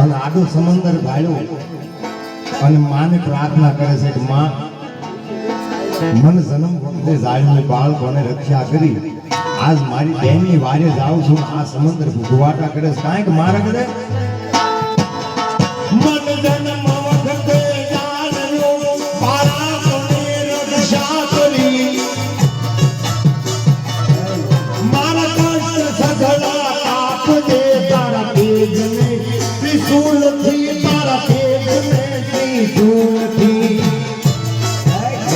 અને આડો સમંદર ગાળ્યું અને માને પ્રાર્થના કરે છે કે માં, મન જન્મ વખતે જાળીને બાળકોને રક્ષા કરી. આજ મારી બહેનની વારે જાઉં છું, આ સમંદર ભૂગવાટા કરે છે. કાંઈક મારા કરે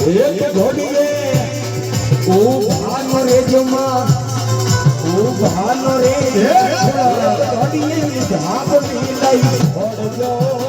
એક ઘોડીએ ઊભાનો રે જમા ઊભાનો રે. ઘોડીએ ધાપની લઈ ઘોડજો.